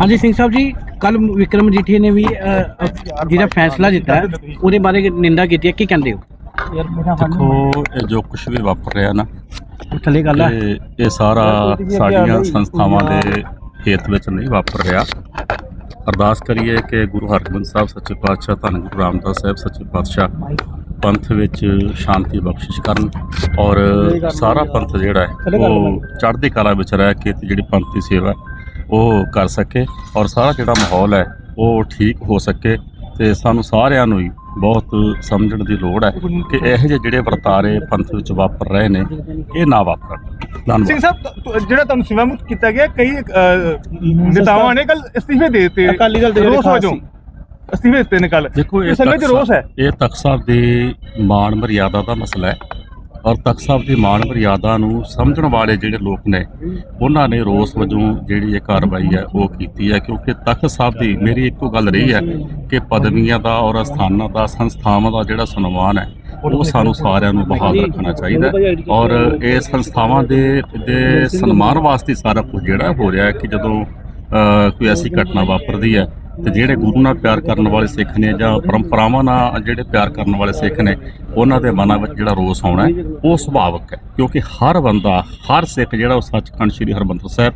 ਹਾਂਜੀ ਸਿੰਘ ਸਾਹਿਬ ਜੀ ਕੱਲ ਵਿਕਰਮ ਜੀਠੀ ਨੇ ਵੀ ਅ, ਅ, ਜਿਹੜਾ ਫੈਸਲਾ ਦਿੱਤਾ ਹੈ, ਉਹਦੇ ਬਾਰੇ ਨਿੰਦਾ ਕੀਤੀ ਹੈ ਕੀ ਕਹਿੰਦੇ ਹੋ? ਦੇਖੋ ਇਹ ਜੋ ਕੁਝ ਵੀ ਵਾਪਰ ਰਿਹਾ ਨਾ ਥੱਲੇ ਗੱਲ ਹੈ ਇਹ ਇਹ ਸਾਰਾ ਸਾਡੀਆਂ ਸੰਸਥਾਵਾਂ ਦੇ ਹੇਤ ਵਿੱਚ ਨਹੀਂ ਵਾਪਰ ਰਿਹਾ। ਅਰਦਾਸ ਕਰੀਏ ਕਿ ਗੁਰੂ ਹਰਗੋਬਿੰਦ ਸਾਹਿਬ ਸੱਚੇ ਪਾਤਸ਼ਾਹ ਧੰਨ ਗੁਰੂ ਰਾਮਦਾਸ ਸਾਹਿਬ ਸੱਚੇ ਪਾਤਸ਼ਾਹ ਪੰਥ ਵਿੱਚ ਸ਼ਾਂਤੀ ਬਖਸ਼ਿਸ਼ ਕਰਨ ਔਰ ਸਾਰਾ ਪੰਥ ਜਿਹੜਾ ਹੈ ਉਹ ਚੜ੍ਹਦੀ ਕਲਾ ਵਿੱਚ ਰਹਿ ਕੇ ਤੇ ਜਿਹੜੀ ਪੰਥ ਦੀ ਸੇਵਾ ਹੈ, ਉਹ ਕਰ ਸਕੇ ਔਰ ਸਾਰਾ ਜਿਹੜਾ ਮਾਹੌਲ ਹੈ ਉਹ ਠੀਕ ਹੋ ਸਕੇ ਤੇ ਸਾਨੂੰ ਸਾਰਿਆਂ ਨੂੰ ਹੀ ਬਹੁਤ ਸਮਝਣ ਦੀ ਲੋੜ ਹੈ ਕਿ ਇਹੋ ਜਿਹੇ ਜਿਹੜੇ ਵਰਤਾਰੇ ਪੰਥ ਵਿੱਚ ਵਾਪਰ ਰਹੇ ਨੇ ਇਹ ਨਾ ਵਾਪਰਨ। ਸਿੰਘ ਸਾਹਿਬ ਜਿਹੜਾ ਤੁਹਾਨੂੰ ਸੇਵਾ ਮੁਕਤ ਕੀਤਾ ਗਿਆ ਕਈ ਨੇਤਾਵਾਂ ਨੇ ਕੱਲ ਅਸਤੀਫੇ ਦੇ ਦਿੱਤੇ। ਅਕਾਲੀ ਦਲ ਦੇ ਰੋਸ ਵਜੋਂ। ਅਸਤੀਫੇ ਦਿੱਤੇ ਨੇ ਕੱਲ ਦੇਖੋ ਇਹ ਸੰਗਤ 'ਚ ਤਖ਼ਤ ਰੋਸ ਹੈ। ਇਹ ਤਖਤ ਸਾਹਿਬ ਦੀ ਮਾਣ ਮਰਿਆਦਾ ਦਾ ਮਸਲਾ ਹੈ। ਔਰ ਤਖਤ ਸਾਹਿਬ ਦੀ ਮਾਣ ਮਰਿਆਦਾ ਨੂੰ ਸਮਝਣ ਵਾਲੇ ਜਿਹੜੇ ਲੋਕ ਨੇ, ਉਹਨਾਂ ਨੇ ਰੋਸ ਵਜੋਂ ਜਿਹੜੀ ਇਹ ਕਾਰਵਾਈ ਹੈ, ਉਹ ਕੀਤੀ ਹੈ। ਕਿਉਂਕਿ ਤਖਤ ਸਾਹਿਬ ਦੀ ਮੇਰੀ ਇੱਕੋ ਗੱਲ ਰਹੀ ਹੈ ਕਿ ਪਦਵੀਆਂ ਦਾ ਔਰ ਅਸਥਾਨਾਂ ਦਾ, ਸੰਸਥਾਵਾਂ ਦਾ ਜਿਹੜਾ ਸਨਮਾਨ ਹੈ, ਉਹ ਸਾਨੂੰ ਸਾਰਿਆਂ ਨੂੰ ਬਹਾਲ ਰੱਖਣਾ ਚਾਹੀਦਾ ਔਰ ਇਹ ਸੰਸਥਾਵਾਂ ਦੇ ਦੇ ਸਨਮਾਨ ਵਾਸਤੇ ਸਾਰਾ ਕੁਝ ਜਿਹੜਾ ਹੋ ਰਿਹਾ ਹੈ ਕਿ ਜਦੋਂ ਕੋਈ ਐਸੀ ਘਟਨਾ ਵਾਪਰਦੀ ਹੈ ਤੇ ਜਿਹੜੇ ਗੁਰੂ ਨਾਲ ਪਿਆਰ ਕਰਨ ਵਾਲੇ ਸਿੱਖ ਨੇ ਜਾਂ ਪਰੰਪਰਾਵਾਂ ਨਾਲ ਜਿਹੜੇ ਪਿਆਰ ਕਰਨ ਵਾਲੇ ਸਿੱਖ ਨੇ, ਉਹਨਾਂ ਦੇ ਮਨਾਂ ਵਿੱਚ ਜਿਹੜਾ ਰੋਸ ਆਉਣਾ ਉਹ ਸੁਭਾਵਕ ਹੈ। ਕਿਉਂਕਿ ਹਰ ਬੰਦਾ, ਹਰ ਸਿੱਖ ਜਿਹੜਾ ਉਹ ਸੱਚਖੰਡ ਸ੍ਰੀ ਹਰਮੰਦਰ ਸਾਹਿਬ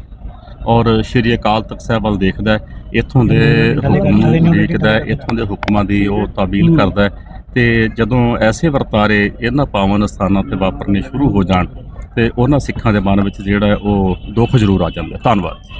ਔਰ ਸ੍ਰੀ ਅਕਾਲ ਤਖਤ ਸਾਹਿਬ ਵੱਲ ਦੇਖਦਾ ਹੈ, ਇੱਥੋਂ ਦੇ ਹੁਕਮ ਨੂੰ ਦੇਖਦਾ ਹੈ, ਇੱਥੋਂ ਦੇ ਹੁਕਮਾਂ ਦੀ ਉਹ ਤਾਬੀਲ ਕਰਦਾ ਹੈ। ਤੇ ਜਦੋਂ ਐਸੇ ਵਰਤਾਰੇ ਇਹਨਾਂ ਪਾਵਨ ਸਥਾਨਾਂ ਤੇ ਵਾਪਰਨੇ ਸ਼ੁਰੂ ਹੋ ਜਾਣ, ਤੇ ਉਹਨਾਂ ਸਿੱਖਾਂ ਦੇ ਮਨ ਵਿੱਚ ਜਿਹੜਾ ਉਹ ਦੁੱਖ ਜ਼ਰੂਰ ਆ ਜਾਂਦਾ ਧੰਨਵਾਦ।